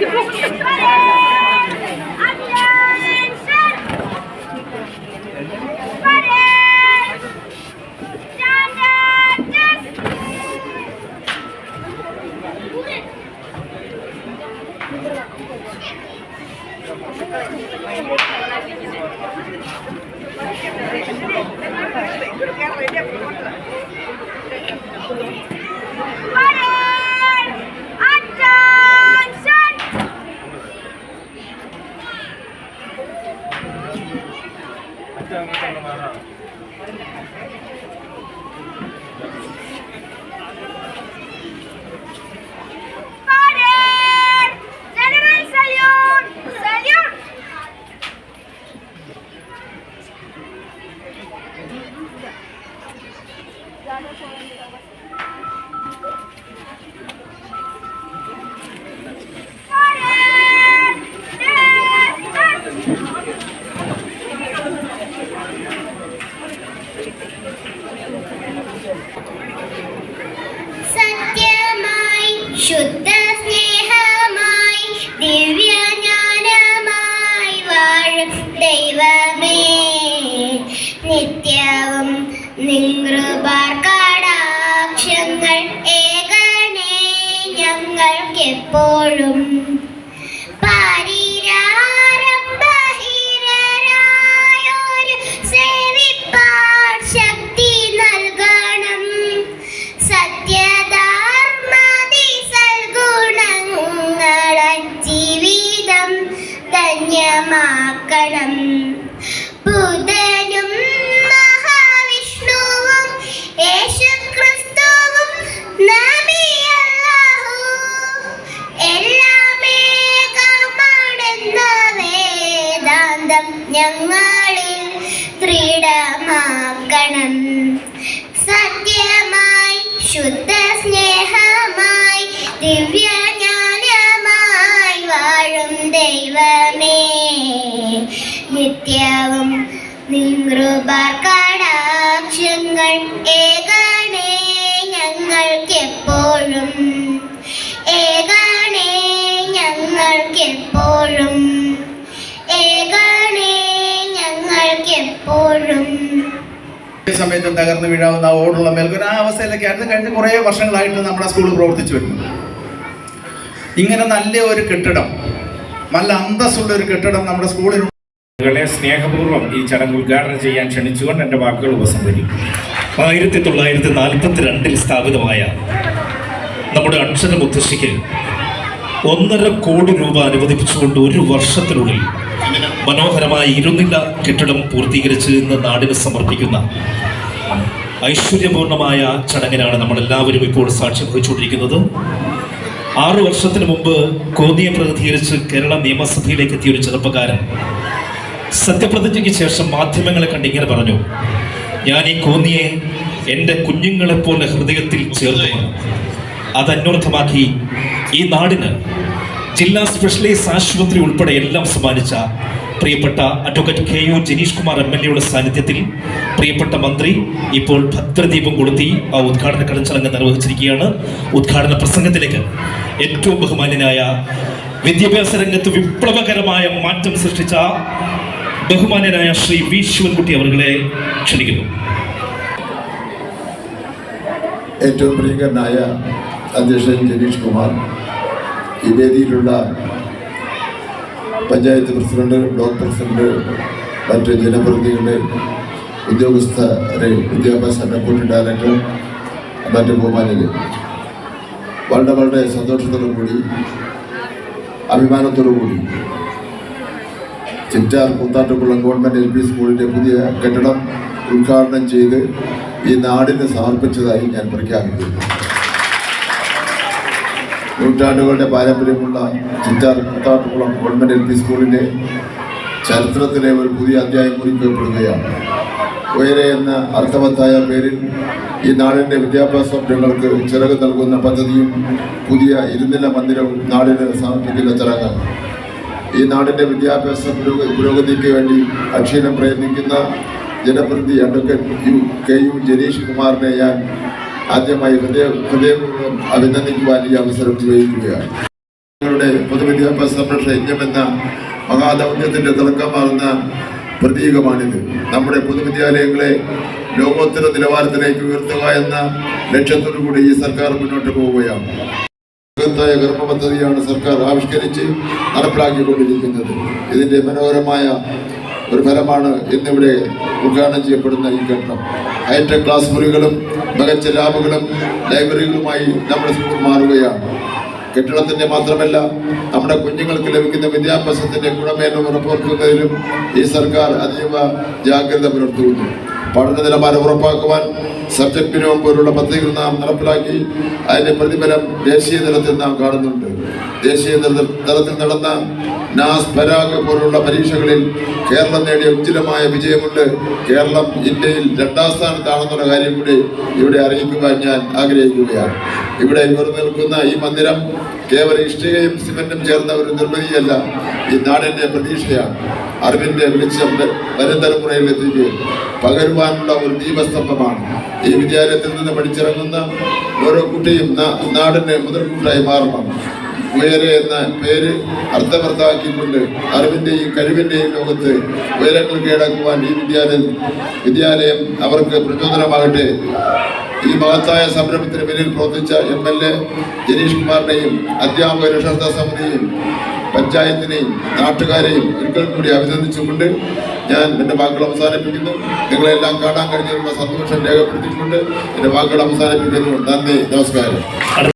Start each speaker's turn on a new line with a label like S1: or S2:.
S1: Thank you. Thank you. ഞങ്ങൾക്കെപ്പോഴും ഞങ്ങളിൽ ദൃഢമാക്കണം. സത്യമായി ശുദ്ധ സ്നേഹമായി ദിവ്യജ്ഞാനമായി വാഴും ദൈവമേ. നിത്യവും നിങ്ങൃപാർ കടാക്ഷങ്ങൾ
S2: സമയത്ത് തകർന്നു വീഴാവുന്ന ഓടുള്ള മേൽക്കൊരു ആ അവസ്ഥയിലൊക്കെയായിരുന്നു കഴിഞ്ഞ കുറേ വർഷങ്ങളായിട്ട് നമ്മുടെ സ്കൂൾ പ്രവർത്തിച്ചു വരുന്നു. ഇങ്ങനെ നല്ല ഒരു കെട്ടിടം നല്ല അന്തസ്സുള്ള ഒരു കെട്ടിടം നമ്മുടെ സ്കൂളിൽ െ
S3: സ്നേഹപൂർവം ഈ ചടങ്ങ് ഉദ്ഘാടനം ചെയ്യാൻ ക്ഷണിച്ചുകൊണ്ട് എന്റെ വാക്കുകൾ ഉപസംഹരിക്കും.
S4: ആയിരത്തി തൊള്ളായിരത്തി നാൽപ്പത്തി രണ്ടിൽ സ്ഥാപിതമായ നമ്മുടെ അക്ഷര മുത്തശ്ശിക്ക് ഒന്നര കോടി രൂപ അനുവദിപ്പിച്ചുകൊണ്ട് ഒരു വർഷത്തിനുള്ളിൽ മനോഹരമായ ഇരുനില കെട്ടിടം പൂർത്തീകരിച്ച് ഇന്ന് നാടിന് സമർപ്പിക്കുന്ന ഐശ്വര്യപൂർണമായ ചടങ്ങിനാണ് നമ്മൾ എല്ലാവരും ഇപ്പോൾ സാക്ഷ്യം വഹിച്ചുകൊണ്ടിരിക്കുന്നത്. ആറു വർഷത്തിന് മുമ്പ് കോന്നിയെ പ്രതിനിധീകരിച്ച് കേരള നിയമസഭയിലേക്ക് എത്തിയ ഒരു ചെറുപ്പക്കാരൻ സത്യപ്രതിജ്ഞയ്ക്ക് ശേഷം മാധ്യമങ്ങളെ കണ്ട് ഇങ്ങനെ പറഞ്ഞു ഞാൻ ഈ കോന്നിയെ എന്റെ കുഞ്ഞുങ്ങളെപ്പോലെ ഹൃദയത്തിൽ ചേർക്കുന്നു. അതന്വർത്ഥമാക്കി ഈ നാടിന് ജില്ലാ സ്പെഷ്യലൈസ് ആശുപത്രി ഉൾപ്പെടെ എല്ലാം സമ്മാനിച്ച പ്രിയപ്പെട്ട advocate K U Janeesh Kumar M L എയുടെ സാന്നിധ്യത്തിൽ പ്രിയപ്പെട്ട മന്ത്രി ഇപ്പോൾ ഭദ്രദീപം കൊളുത്തി ആ ഉദ്ഘാടന ചടങ്ങ് നിർവഹിച്ചിരിക്കുകയാണ്. ഉദ്ഘാടന പ്രസംഗത്തിലേക്ക് ഏറ്റവും ബഹുമാന്യനായ വിദ്യാഭ്യാസ രംഗത്ത് വിപ്ലവകരമായ മാറ്റം സൃഷ്ടിച്ച ബഹുമാന്യനായ ശ്രീ വി ശിവൻകുട്ടി അവരുടെ ക്ഷണിക്കുന്നു.
S5: ഏറ്റവും പ്രിയങ്കരനായ അധ്യക്ഷൻ ജനീഷ് കുമാർ ഈ വേദിയിലുള്ള പഞ്ചായത്ത് പ്രസിഡന്റ് ബ്ലോക്ക് പ്രസിഡന്റ് മറ്റ് ജനപ്രതിനിധികളുടെ ഉദ്യോഗസ്ഥരെ വിദ്യാഭ്യാസ ഡെപ്യൂട്ടി ഡയറക്ടർ മറ്റ് ബഹുമാനികൾ വളരെ വളരെ സന്തോഷത്തോടു കൂടി അഭിമാനത്തോടു കൂടി Chittar Koothattukulam government L P സ്കൂളിന്റെ പുതിയ കെട്ടിടം ഉദ്ഘാടനം ചെയ്ത് ഈ നാടിന് സമർപ്പിച്ചതായി ഞാൻ പ്രഖ്യാപിക്കുന്നു. നൂറ്റാണ്ടുകളുടെ പാരമ്പര്യമുള്ള Chittar Koothattukulam government L P സ്കൂളിന്റെ ചരിത്രത്തിലെ ഒരു പുതിയ അധ്യായം കുറിക്കപ്പെടുകയാണ് ഉയരെ എന്ന അർത്ഥവത്തായ പേരിൽ ഈ നാടിന്റെ വിദ്യാഭ്യാസ സ്വപ്നങ്ങൾക്ക് ചിറക് നൽകുന്ന പദ്ധതിയും പുതിയ ഇരുനില മന്ദിരവും നാടിന് സമർപ്പിക്കുന്ന ചടങ്ങ് ഈ നാടിന്റെ വിദ്യാഭ്യാസ പുരോഗ- പുരോഗതിക്ക് വേണ്ടി അക്ഷീണം പ്രയത്നിക്കുന്ന ജനപ്രതിനിധി advocate U K U Janeesh കുമാറിനെ ഞാൻ ആദ്യമായി ഹൃദയ ഹൃദയപൂർവം അഭിനന്ദിക്കുവാൻ ഈ അവസരം ഉപയോഗിക്കുകയാണ്. ഞങ്ങളുടെ പൊതുവിദ്യാഭ്യാസ സംരക്ഷണ എന്ന മഹാദൗത്യത്തിന്റെ തിളക്കമാകുന്ന പ്രതീകമാണിത്. നമ്മുടെ പൊതുവിദ്യാലയങ്ങളെ ലോകോത്തര നിലവാരത്തിലേക്ക് ഉയർത്തുക എന്ന ലക്ഷ്യത്തോടു കൂടി ഈ സർക്കാർ മുന്നോട്ട് പോവുകയാണ്. ബൃഹത്തായ കർമ്മ പദ്ധതിയാണ് സർക്കാർ ആവിഷ്കരിച്ച് നടപ്പിലാക്കിക്കൊണ്ടിരിക്കുന്നത്. ഇതിന്റെ മനോഹരമായ ഒരു ഫലമാണ് ഇന്നിവിടെ ഉദ്ഘാടനം ചെയ്യപ്പെടുന്ന ഈ കെട്ടിടം ഹൈടെക് ക്ലാസ് മുറികളും മികച്ച ലാബുകളും ലൈബ്രറികളുമായി നമ്മുടെ സ്കൂൾ മാറുകയാണ്. കെട്ടിടത്തിന്റെ മാത്രമല്ല നമ്മുടെ കുഞ്ഞുങ്ങൾക്ക് ലഭിക്കുന്ന വിദ്യാഭ്യാസത്തിന്റെ ഗുണമേന്മ ഉറപ്പുവരുത്തുന്നതിലും ഈ സർക്കാർ അതീവ ജാഗ്രത പുലർത്തുന്നു. പഠന നിലവാരം ഉറപ്പാക്കുവാൻ സബ്ജക്ട് മിനിമം പോലുള്ള പദ്ധതികൾ നാം നടപ്പിലാക്കി അതിന്റെ പ്രതിഫലം ദേശീയ തലത്തിൽ നാം കാണുന്നുണ്ട്. ദേശീയ തലത്തിൽ നടന്ന നാസ് പരാഗ് പോലുള്ള പരീക്ഷകളിൽ കേരളം നേടിയ ഉജ്ജ്വലമായ വിജയമുണ്ട്. കേരളം ഇന്ത്യയിൽ രണ്ടാം സ്ഥാനത്താണെന്നുള്ള കാര്യം കൂടി ഇവിടെ അറിയിക്കുവാൻ ഞാൻ ആഗ്രഹിക്കുകയാണ്. ഇവിടെ ഇവർ നിൽക്കുന്ന ഈ മന്ദിരം കേവലം ഇഷ്ടികയും സിമെന്റും ചേർന്ന ഒരു നിർമ്മിതിയല്ല ഈ നാടിന്റെ പ്രതീക്ഷയാണ്. അറിവിന്റെ വെളിച്ചം വരും തലമുറയിൽ എത്തിക്കുകയും പകരുവാനുള്ള ഒരു ദീപസ്തംഭമാണ്. ഈ വിദ്യാലയത്തിൽ നിന്ന് പഠിച്ചിറങ്ങുന്ന ഓരോ കുട്ടിയും നാടിന്റെ മുതൽക്കൂട്ടായി മാറണം. ഉയരെ എന്ന പേര് അർത്ഥവർത്ഥാക്കിക്കൊണ്ട് അറിവിന്റെയും കഴിവിന്റെയും ലോകത്ത് ഉയരങ്ങൾ കീഴടക്കുവാൻ ഈ വിദ്യാലയം വിദ്യാലയം അവർക്ക് പ്രചോദനമാകട്ടെ. ഈ മഹത്തായ സംരംഭത്തിന് പിന്നിൽ പ്രവർത്തിച്ച എം എൽ എ ജനീഷ് കുമാറിനെയും അധ്യാപക രക്ഷാർത്ഥ സമിതിയെയും പഞ്ചായത്തിനെയും നാട്ടുകാരെയും ഒരിക്കൽ കൂടി അഭിനന്ദിച്ചുകൊണ്ട് ഞാൻ എന്റെ വാക്കുകൾ അവസാനിപ്പിക്കുന്നു. നിങ്ങളെല്ലാം കാണാൻ കഴിഞ്ഞതിനുള്ള സന്തോഷം രേഖപ്പെടുത്തിക്കൊണ്ട് എന്റെ വാക്കുകൾ അവസാനിപ്പിക്കുന്നു. നന്ദി. നമസ്കാരം.